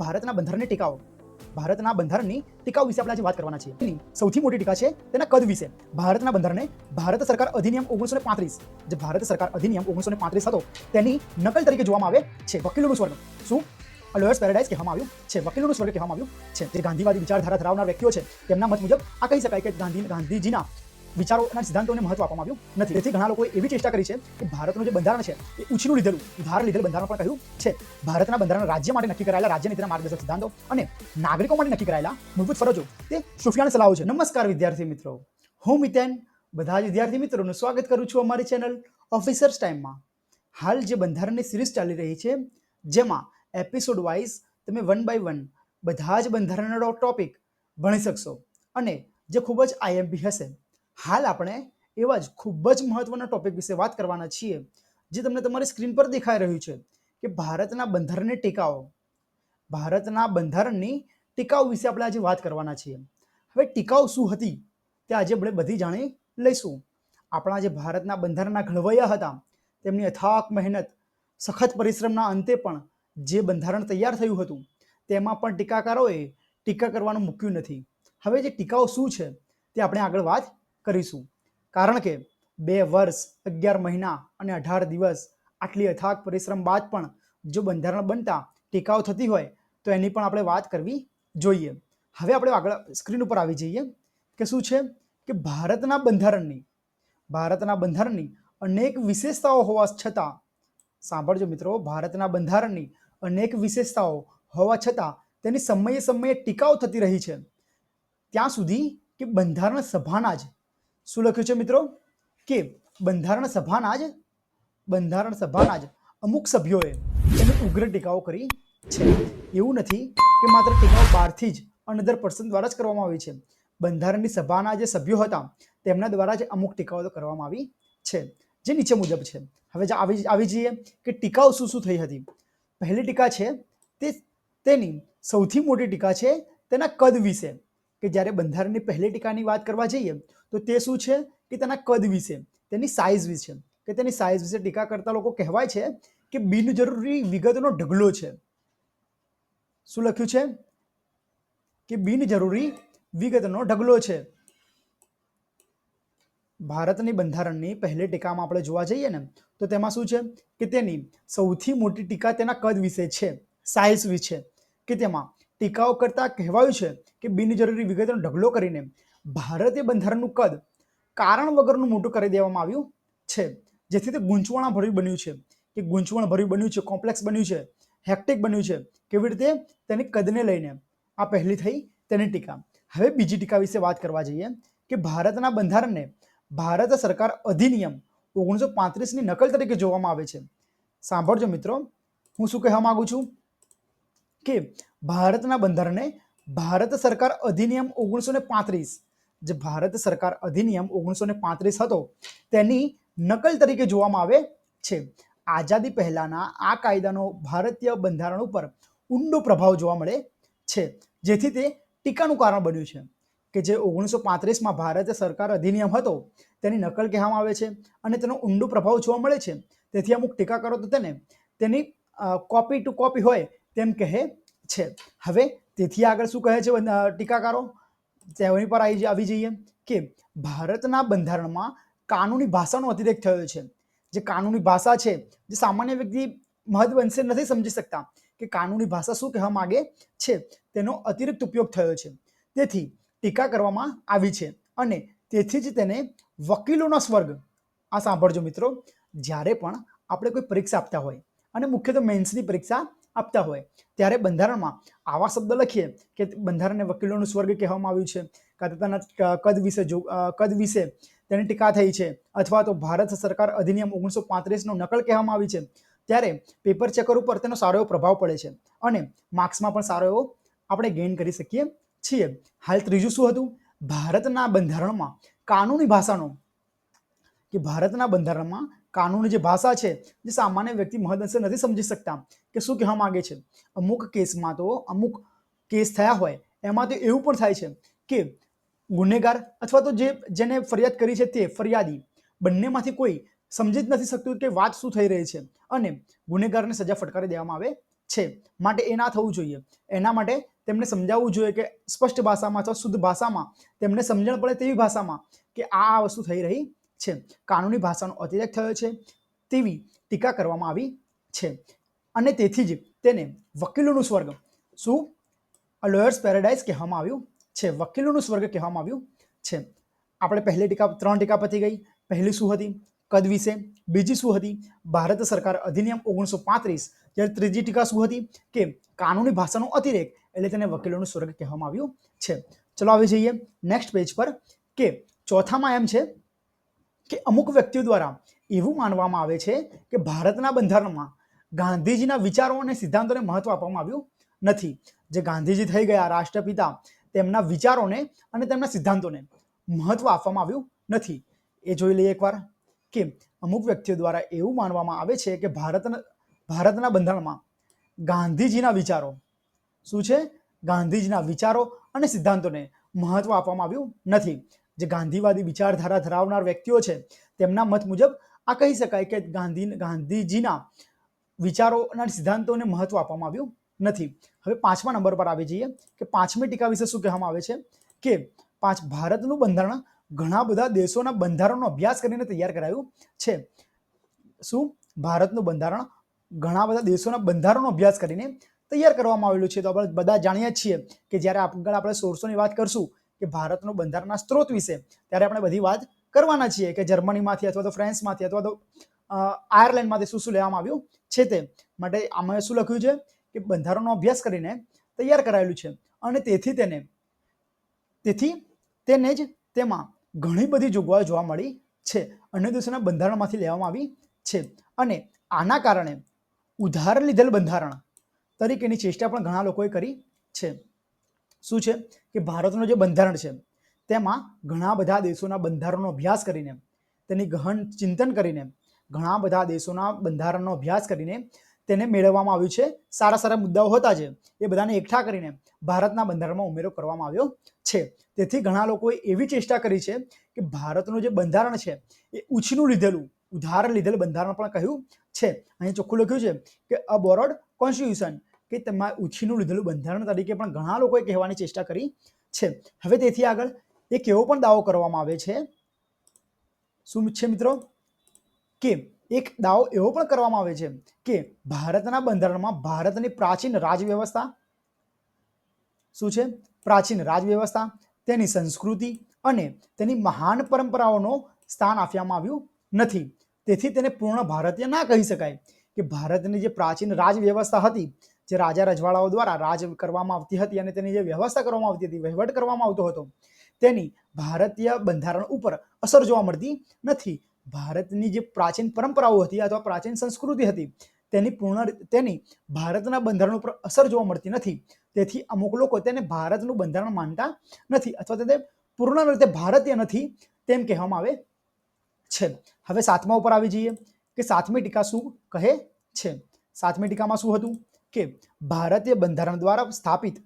ભારતના બંધારણને ટીકાઓ ભારતના બંધારણની ટીકાઓ વિશે આપણે આજે વાત કરવાના છીએ. સૌથી મોટી ટીકા છે તેના કદ વિશે. ભારતના બંધારણને ભારત સરકાર અધિનિયમ ઓગણીસો પાંત્રીસ, જે ભારત સરકાર અધિનિયમ ઓગણીસો પાંત્રીસ હતો, તેની નકલ તરીકે જોવામાં આવે છે. વકીલોનું સ્વર્ગ. શું? લોયર્સ પેરાડાઇઝ કહેવામાં આવ્યું છે. વકીલોનું સ્વર્ગ કહેવામાં આવ્યું છે. જે ગાંધીવાદી વિચારધારા ધરાવનાર વ્યક્તિઓ છે, તેમના મત મુજબ આ કહી શકાય કે ગાંધી, ગાંધીજીના વિચારો અને સિદ્ધાંતોને મહત્વ આપવામાં આવ્યું નથી. તેથી ઘણા લોકોએ એવી ચેષ્ટા કરી છે કે ભારતનું જે બંધારણ છે એ ઉછીનું લીધેલું, ઉધાર લીધેલ બંધારણ પણ કહ્યું છે. ભારતના બંધારણ રાજ્ય માટે નક્કી કરાયેલા રાજ્ય નીતિના માર્ગદર્શક સિદ્ધાંતો અને નાગરિકો માટે નક્કી કરાયેલા મૂળભૂત ફરજો. તે સુફિયાન સલાહો છે. નમસ્કાર, વિદ્યાર્થી મિત્રો. હું મિતેન. બધા જ વિદ્યાર્થી મિત્રોનું સ્વાગત કરું છું અમારી ચેનલ ઓફિસર્સ ટાઈમમાં હાલ જે બંધારણની સિરીઝ ચાલી રહી છે, જેમાં એપિસોડ વાઇઝ તમે વન બાય વન બધા જ બંધારણનો ટોપિક ભણી શકશો અને જે ખૂબ જ આઈએમપી હશે હાલ આપણે એવા જ ખૂબ જ મહત્વના ટોપિક વિશે વાત કરવાના છીએ, જે તમને તમારી સ્ક્રીન પર દેખાઈ રહ્યું છે, કે ભારતના બંધારણની ટીકાઓ ભારતના બંધારણની ટીકાઓ વિશે આપણે આજે વાત કરવાના છીએ. હવે ટીકાઓ શું હતી? તે આજે આપણે બધી જાણી લઈશું. આપણા જે ભારતના બંધારણના ઘડવૈયા હતા, તેમની અથાક મહેનત, સખત પરિશ્રમના અંતે પણ જે બંધારણ તૈયાર થયું હતું, તેમાં પણ ટીકાકારોએ ટીકા કરવાનું મૂક્યું નથી. હવે જે ટીકાઓ શું છે, તે આપણે આગળ વાત કરીશું. કારણ કે બે વર્ષ, અગિયાર મહિના અને અઢાર દિવસ આટલી અથાગ પરિશ્રમ બાદ પણ જો બંધારણ બનતા ટીકાઓ થતી હોય, તો એની પણ આપણે વાત કરવી જોઈએ. હવે આપણે આગળ સ્ક્રીન ઉપર આવી જઈએ કે શું છે? કે ભારતના બંધારણની ભારતના બંધારણની અનેક વિશેષતાઓ હોવા છતાં, સાંભળજો મિત્રો, ભારતના બંધારણની અનેક વિશેષતાઓ હોવા છતાં તેની સમયે સમયે ટીકાઓ થતી રહી છે. ત્યાં સુધી કે બંધારણ સભાના જ શું લખ્યું છે મિત્રો? કે બંધારણ સભાના જ બંધારણ સભાના જ અમુક સભ્યોએ તેની ઉગ્ર ટીકાઓ કરી છે. એવું નથી કે માત્ર ટીકાઓ બહારથી જ અનધર પર્સન દ્વારા જ કરવામાં આવી છે. બંધારણની સભાના જે સભ્યો હતા, તેમના દ્વારા જ અમુક ટીકાઓ તો કરવામાં આવી છે, જે નીચે મુજબ છે. હવે આવી આવી જઈએ કે ટીકાઓ શું શું થઈ હતી. પહેલી ટીકા છે તે, તેની સૌથી મોટી ટીકા છે તેના કદ વિશે. કે જ્યારે બંધારણની પહેલી ટીકાની વાત કરવા જઈએ, તો તે શું છે? કે તેના કદ વિશે, તેની સાઇઝ વિશે. કે તેની સાઇઝ વિશે ટીકા કરતા લોકો કહેવાય છે કે બિનજરૂરી વિગતનો ઢગલો છે. શું લખ્યું છે? કે બિનજરૂરી વિગતનો ઢગલો છે. ભારતની બંધારણની પહેલી ટીકામાં આપણે જોવા જઈએ ને, તો તેમાં શું છે? કે તેની સૌથી મોટી ટીકા તેના કદ વિશે છે સાઇઝ વિશે. કે તેમાં ટીકાઓ કરતા કહેવાયું છે કે બિનજરૂરી વિગતનો ઢગલો કરીને ભારતીય બંધારણનું કદ કારણ વગરનું મોટું કરી દેવામાં આવ્યું છે. જેથી તે ગૂંચવણાભર્યું બન્યું છે કે ગૂંચવણભર્યું બન્યું છે, કોમ્પ્લેક્સ બન્યું છે, હેક્ટિક બન્યું છે. કેવી રીતે? તેની કદને લઈને. આ પહેલી થઈ તેની ટીકા. હવે બીજી ટીકા વિશે વાત કરવા જઈએ કે ભારતના બંધારણને ભારત સરકાર અધિનિયમ ઓગણીસો પાંત્રીસની નકલ તરીકે જોવામાં આવે છે. સાંભળજો મિત્રો, હું શું કહેવા માગું છું? કે ભારતના બંધારણને ભારત સરકાર અધિનિયમ ઓગણીસો ને પાંત્રીસ, જે ભારત સરકાર અધિનિયમ ઓગણીસો ને પાંત્રીસ હતો, તેની નકલ તરીકે જોવામાં આવે છે. આઝાદી પહેલાના આ કાયદાનો ભારતીય બંધારણ ઉપર ઊંડો પ્રભાવ જોવા મળે છે, જેથી તે ટીકાનું કારણ બન્યું છે કે જે ઓગણીસો પાંત્રીસમાં ભારત સરકાર અધિનિયમ હતો, તેની નકલ કહેવામાં આવે છે અને તેનો ઊંડો પ્રભાવ જોવા મળે છે. તેથી અમુક ટીકા કરો તો તેને, તેની કોપી ટુ કોપી હોય તેમ કહે છે. હવે તેથી આગળ શું કહે છે ટીકાકારો? તેની પર આવી આવી જઈએ કે ભારતના બંધારણમાં કાનૂની ભાષાનો અતિરેક થયો છે. જે કાનૂની ભાષા છે, જે સામાન્ય વ્યક્તિ મહદઅંશે નથી સમજી શકતા કે કાનૂની ભાષા શું કહેવા માંગે છે, તેનો અતિરિક્ત ઉપયોગ થયો છે. તેથી ટીકા કરવામાં આવી છે અને તેથી જ તેને વકીલોના સ્વર્ગ. આ સાંભળજો મિત્રો, જ્યારે પણ આપણે કોઈ પરીક્ષા આપતા હોય અને મુખ્યત્વે મેન્સની પરીક્ષા આપતા હોય. ત્યારે બંધારણમાં આવા શબ્દ લખીએ કે બંધારણને વકીલોનું સ્વર્ગ કહેવામાં આવ્યું છે. કાં તેના કદ વિશે જો કદ વિશે તેની ટીકા થઈ છે અથવા તો ભારત સરકાર અધિનિયમ ઓગણીસો પાંત્રીસનો નકલ કહેવામાં આવી છે. ત્યારે પેપર ચેકર ઉપર તેનો સારો એવો પ્રભાવ પડે છે. અને માર્ક્સમાં પણ સારો એવો આપણે ગેઇન કરી શકીએ છીએ. હાલ ત્રીજું શું હતું? ભારતના બંધારણમાં કાનૂની ભાષાનો, કે ભારતના બંધારણમાં કાનૂની જે ભાષા છે, જે સામાન્ય વ્યક્તિ મહદઅંશે નથી સમજી શકતા, કે શું કહેવા માંગે છે. અમુક કેસમાં તો, અમુક કેસ થયા હોય, એમાં તો એવું પણ થાય છે કે ગુનેગાર અથવા તો જે, જેને ફરિયાદ કરી છે તે ફરિયાદી બંનેમાંથી કોઈ સમજી જ નથી શકતું કે વાત શું થઈ રહી છે અને ગુનેગારને સજા ફટકારી દેવામાં આવે છે. માટે એ ના થવું જોઈએ. એના માટે તેમને સમજાવવું જોઈએ કે સ્પષ્ટ ભાષામાં અથવા શુદ્ધ ભાષામાં તેમને સમજણ પડે તેવી ભાષામાં કે આ વસ્તુ થઈ રહી છે. કાનૂની ભાષાનો અતિરેક થયો છે તેવી ટીકા કરવામાં આવી છે. અને તેથી જ તેને વકીલોનું સ્વર્ગ, શું? લોયર્સ પેરેડાઇઝ કહેવામાં આવ્યું છે. વકીલોનું સ્વર્ગ કહેવામાં આવ્યું છે. આપણે પહેલી ટીકા, ત્રણ ટીકા પતી ગઈ. પહેલી શું હતી? કદ વિશે. બીજી શું હતી? ભારત સરકાર અધિનિયમ ઓગણીસો પાંત્રીસ, જ્યારે ત્રીજી ટીકા શું હતી? કે કાનૂની ભાષાનો અતિરેક, એટલે તેને વકીલોનું સ્વર્ગ કહેવામાં આવ્યું છે. ચલો આવી જઈએ નેક્સ્ટ પેજ પર કે ચોથામાં એમ છે કે અમુક વ્યક્તિઓ દ્વારા એવું માનવામાં આવે છે કે ભારતના બંધારણમાં ગાંધીજીના વિચારો અને સિદ્ધાંતોને મહત્વ આપવામાં આવ્યું નથી. જે ગાંધીજી થઈ ગયા, રાષ્ટ્રપિતા, તેમના વિચારોને અને તેમના સિદ્ધાંતોને મહત્વ આપવામાં આવ્યું નથી. એ જોઈ લઈએ એકવાર કે અમુક વ્યક્તિઓ દ્વારા એવું માનવામાં આવે છે કે ભારતના ભારતના બંધારણમાં ગાંધીજીના વિચારો શું છે? ગાંધીજીના વિચારો અને સિદ્ધાંતોને મહત્વ આપવામાં આવ્યું નથી. જે ગાંધીવાદી વિચારધારા ધરાવનાર વ્યક્તિઓ છે, તેમના મત મુજબ આ કહી શકાય કે ગાંધી, ગાંધીજીના વિચારોના સિદ્ધાંતોને મહત્વ આપવામાં આવ્યું નથી. હવે પાંચમા નંબર પર આવી જઈએ કે પાંચમી ટીકા વિશે શું કહેવામાં આવે છે? કે પાંચ ભારતનું બંધારણ ઘણા બધા દેશોના બંધારણનો અભ્યાસ કરીને તૈયાર કરાયું છે. શું? ભારતનું બંધારણ ઘણા બધા દેશોના બંધારણનો અભ્યાસ કરીને તૈયાર કરવામાં આવેલું છે. તો આપણે બધા જાણીએ છીએ કે જ્યારે આગળ આપણે સોર્સોની વાત કરશું કે ભારતનું બંધારણના સ્ત્રોત વિશે. ત્યારે આપણે બધી વાત કરવાના છીએ કે જર્મનીમાંથી અથવા તો ફ્રાન્સમાંથી અથવા તો આયર્લેન્ડમાંથી શું શું લેવામાં આવ્યું છે તે. માટે આમાં શું લખ્યું છે કે બંધારણનો અભ્યાસ કરીને તૈયાર કરાયેલું છે. અને તેથી તેને તેથી તેને જ તેમાં ઘણી બધી જોગવાઈઓ જોવા મળી છે. અન્ય દેશોના બંધારણમાંથી લેવામાં આવી છે. અને આના કારણે ઉધાર લીધેલ બંધારણ તરીકેની ચેષ્ટા પણ ઘણા લોકોએ કરી છે. શું છે? કે ભારતનું જે બંધારણ છે, તેમાં ઘણા બધા દેશોના બંધારણનો અભ્યાસ કરીને, તેની ગહન ચિંતન કરીને, ઘણા બધા દેશોના બંધારણનો અભ્યાસ કરીને તેને મેળવવામાં આવ્યું છે. સારા સારા મુદ્દાઓ હતા છે. એ બધાને એકઠા કરીને ભારતના બંધારણમાં ઉમેરો કરવામાં આવ્યો છે. તેથી ઘણા લોકોએ એવી ચેષ્ટા કરી છે કે ભારતનું જે બંધારણ છે, એ ઉછીનું લીધેલું, ઉધાર લીધેલ બંધારણ પણ કહ્યું છે. અહીં ચોખ્ખું લખ્યું છે કે અ બોરોડ કોન્સ્ટિટ્યુશન કે તેમાં ઉછીનું લીધેલું બંધારણ તરીકે પણ ઘણા લોકોએ કહેવાની ચેષ્ટા કરી છે. હવે તેથી આગળ એક એવો પણ દાવો કરવામાં આવે છે. શું છે મિત્રો? કે એક દાવો એવો પણ કરવામાં આવે છે કે ભારતના બંધારણમાં ભારતની પ્રાચીન રાજવ્યવસ્થા શું છે? પ્રાચીન રાજવ્યવસ્થા, તેની સંસ્કૃતિ અને તેની મહાન પરંપરાઓનો સ્થાન આપવામાં આવ્યું નથી. તેથી તેને પૂર્ણ ભારતીય ના કહી શકાય કે ભારતની જે પ્રાચીન રાજવ્યવસ્થા હતી જે રાજા રજવાડાઓ દ્વારા રાજ કરવામાં આવતી હતી અને તેની જે વ્યવસ્થા કરવામાં આવતી હતી, વહીવટ કરવામાં આવતો હતો, તેની ભારતીય બંધારણ ઉપર અસર જોવા મળતી નથી. ભારતની જે પ્રાચીન પરંપરાઓ હતી અથવા પ્રાચીન સંસ્કૃતિ હતી, તેની પૂર્ણ તેની ભારતના બંધારણ ઉપર અસર જોવા મળતી નથી. તેથી અમુક લોકો તેને ભારતનું બંધારણ માનતા નથી અથવા તો પૂર્ણ રીતે ભારતીય નથી તેમ કહેવામાં આવે છે. હવે સાતમા ઉપર આવી જઈએ કે સાતમી ટીકા શું કહે છે? સાતમી ટીકામાં શું હતું? કે ભારતીય બંધારણ દ્વારા સ્થાપિત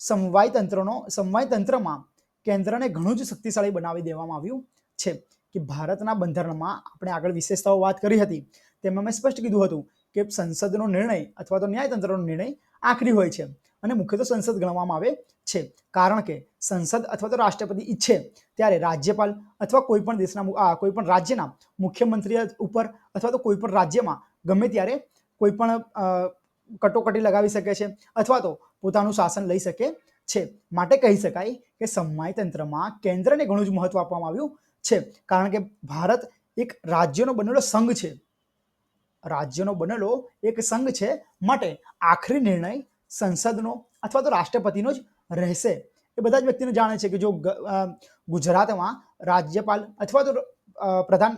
સમવાય તંત્રનો સમવાય તંત્રમાં કેન્દ્રને ઘણું જ શક્તિશાળી બનાવી દેવામાં આવ્યું છે કે ભારતના બંધારણમાં આપણે આગળ વિશેષતાઓ વાત કરી હતી. તેમાં મેં સ્પષ્ટ કીધું હતું કે સંસદનો નિર્ણય અથવા તો ન્યાયતંત્રનો નિર્ણય આખરી હોય છે અને મુખ્ય તો સંસદ ગણવામાં આવે છે. કારણ કે સંસદ અથવા તો રાષ્ટ્રપતિ ઈચ્છે ત્યારે રાજ્યપાલ અથવા કોઈ પણ દેશના કોઈ પણ રાજ્યના મુખ્યમંત્રી ઉપર અથવા તો કોઈ પણ રાજ્યમાં ગમે ત્યારે કોઈ પણ કટોકટી લગાવી શકે છે અથવા તો પોતાનું શાસન લઈ શકે છે. માટે કહી શકાય કે સમવાય તંત્રમાં કેન્દ્રને ઘણું જ મહત્વ આપવામાં આવ્યું છે. કારણ કે ભારત એક રાજ્યનો બનેલો સંઘ છે. રાજ્યનો બનેલો એક સંઘ છે. માટે આખરી નિર્ણય સંસદનો અથવા તો રાષ્ટ્રપતિનો જ રહેશે. એ બધા જ વ્યક્તિને જાણે છે કે જો ગુજરાતમાં રાજ્યપાલ અથવા તો પ્રધાન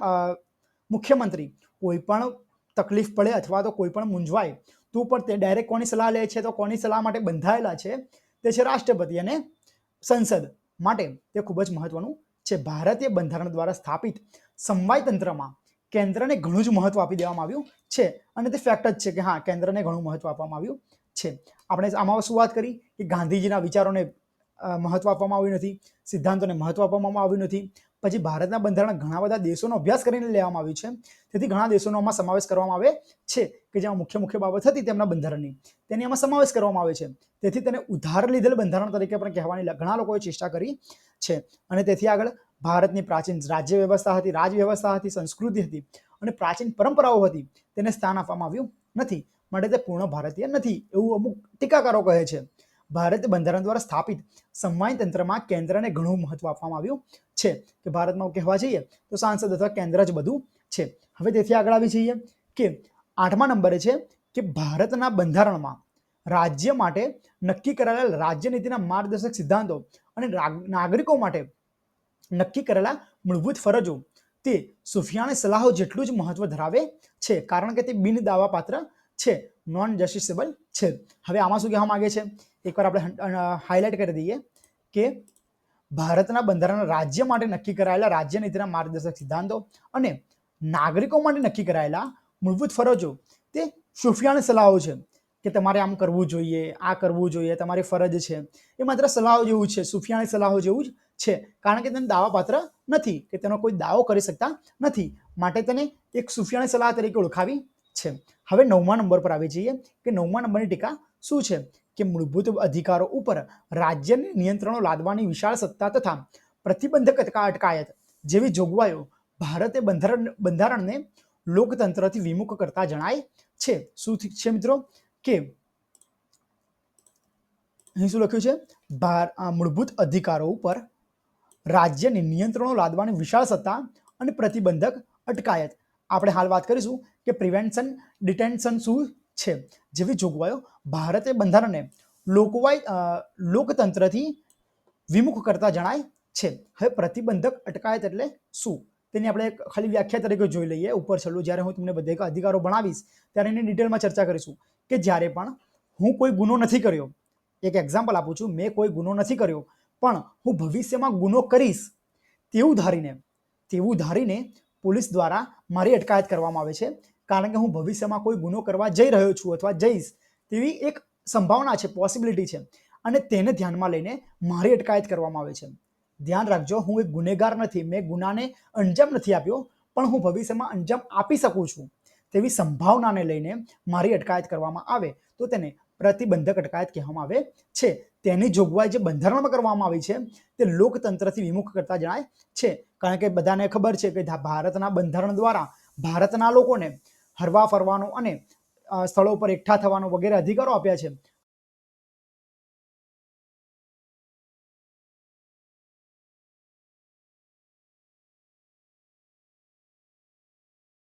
મુખ્યમંત્રી કોઈ પણ તકલીફ પડે અથવા તો કોઈ પણ મૂંઝવાય તો પણ તે ડાયરેક્ટ કોની સલાહ લે છે? તો કોની સલાહ માટે બંધાયેલા છે? તે છે રાષ્ટ્રપતિ અને સંસદ માટે તે ખૂબ જ મહત્વનું છે. ભારતીય બંધારણ દ્વારા સ્થાપિત સમવાય તંત્રમાં કેન્દ્રને ઘણું જ મહત્વ આપી દેવામાં આવ્યું છે અને તે ફેક્ટ જ છે કે હા, કેન્દ્રને ઘણું મહત્વ આપવામાં આવ્યું છે. આપણે આમાં શું વાત કરી? કે ગાંધીજીના વિચારોને મહત્વ આપવામાં આવ્યું નથી, સિદ્ધાંતોને મહત્વ આપવામાં આવ્યું નથી પછી ભારતના બંધારણ ઘણા બધા દેશોનો અભ્યાસ કરીને લેવામાં આવ્યું છે. તેથી ઘણા દેશોનો આમાં સમાવેશ કરવામાં આવે છે કે જેમાં મુખ્ય મુખ્ય બાબત હતી તેમના બંધારણની. તેની આમાં સમાવેશ કરવામાં આવે છે. તેથી તેને ઉધાર લીધેલ બંધારણ તરીકે પણ કહેવાની ઘણા લોકોએ ચેષ્ટા કરી છે. અને તેથી આગળ ભારતની પ્રાચીન રાજ્ય વ્યવસ્થા હતી, રાજ વ્યવસ્થા હતી, સંસ્કૃતિ હતી અને પ્રાચીન પરંપરાઓ હતી તેને સ્થાન આપવામાં આવ્યું નથી. માટે તે પૂર્ણ ભારતીય નથી એવું અમુક ટીકાકારો કહે છે. ભારતીય બંધારણ દ્વારા સ્થાપિત સંવાય તંત્રમાં કેન્દ્રને ઘણું મહત્વ આપવામાં આવ્યું છે કે ભારતમાં કહેવા જઈએ તો સાંસદ અથવા કેન્દ્ર જ બધું છે. હવે તેથી આગળ આવી જઈએ કે આઠમા નંબરે છે કે ભારતના બંધારણમાં રાજ્ય માટે નક્કી કરાયેલા રાજ્ય નીતિના માર્ગદર્શક સિદ્ધાંતો અને નાગરિકો માટે નક્કી કરેલા મૂળભૂત ફરજો તે સુફિયાની સલાહો જેટલું જ મહત્વ ધરાવે છે. કારણ કે તે બિન દાવાપાત્ર છે. નોન જસ્ટિસેબલ છે. હવે આમાં શું કહેવા માંગે છે? એકવાર આપણે હાઇલાઇટ કરી દઈએ કે ભારતના બંધારણ રાજ્ય માટે નક્કી કરાયેલા રાજ્ય નીતિના માર્ગદર્શક સિદ્ધાંતો અને નાગરિકો માટે નક્કી કરાયેલા મૂળભૂત ફરજો તે સુફિયાની સલાહો છે કે તમારે આમ કરવું જોઈએ, આ કરવું જોઈએ, તમારી ફરજ છે. એ માત્ર સલાહો જેવું છે, સુફિયાની સલાહો જેવું જ છે. કારણ કે તેને દાવાપાત્ર નથી, કે તેનો કોઈ દાવો કરી શકતા નથી. માટે તેને એક સુફિયાની સલાહ તરીકે ઓળખાવી છે. હવે નવમા નંબર પર આવી જઈએ કે નવમા નંબરની ટીકા શું છે? કે મૂળભૂત અધિકારો ઉપર રાજ્યને નિયંત્રણો લાદવાની વિશાળ સત્તા તથા પ્રતિબંધક અટકા- અટકાયત જેવી જોગવાઈઓ ભારતે બંધારણ, બંધારણને લોકતંત્રથી વિમુખ કરતા જણાય છે. શું છે મિત્રો? કે અહીં શું લખ્યું છે? ભાર મૂળભૂત અધિકારો ઉપર રાજ્યને નિયંત્રણો લાદવાની વિશાળ સત્તા અને પ્રતિબંધક અટકાયત. આપણે હાલ વાત કરીશું કે પ્રિવેન્શન, ડિટેન્શન શું છે. જેવી જોગવાઈઓ ભારતે બંધારણને લોકવાય લોકતંત્રથી વિમુખ કરતા જણાય છે. હવે પ્રતિબંધક અટકાયત એટલે શું? તેની આપણે ખાલી વ્યાખ્યા તરીકે જોઈ લઈએ. ઉપર છેલ્લું, જ્યારે હું તમને બધા અધિકારો ભણાવીશ, ત્યારે એની ડિટેલમાં ચર્ચા કરીશું કે જ્યારે પણ હું કોઈ ગુનો નથી કર્યો, એક એક્ઝામ્પલ આપું છું, મેં કોઈ ગુનો નથી કર્યો, પણ હું ભવિષ્યમાં ગુનો કરીશ, તેવું ધારીને તેવું ધારીને પોલીસ દ્વારા મારી અટકાયત કરવામાં આવે છે. કારણ કે હું ભવિષ્યમાં કોઈ ગુનો કરવા જઈ રહ્યો છું અથવા જઈશ તેવી એક સંભાવના છે પોસિબિલિટી છે. અને તેને ધ્યાનમાં લઈને મારી અટકાયત કરવામાં આવે છે. ધ્યાન રાખજો, હું એક ગુનેગાર નથી, મેં ગુનાને અંજામ નથી આપ્યો, પણ હું ભવિષ્યમાં અંજામ આપી શકું છું. તેવી સંભાવનાને લઈને મારી અટકાયત કરવામાં આવે તો તેને પ્રતિબંધક અટકાયત કહેવામાં આવે છે. તેની જોગવાઈ જે બંધારણમાં કરવામાં આવી છે, તે લોકતંત્રથી વિમુખ કરતા જણાય છે. કારણ કે બધાને ખબર છે કે ભારતના બંધારણ દ્વારા ભારતના લોકોને હરવા ફરવાનો અને સ્થળો પર એકઠા થવાનો વગેરે અધિકારો આપ્યા છે.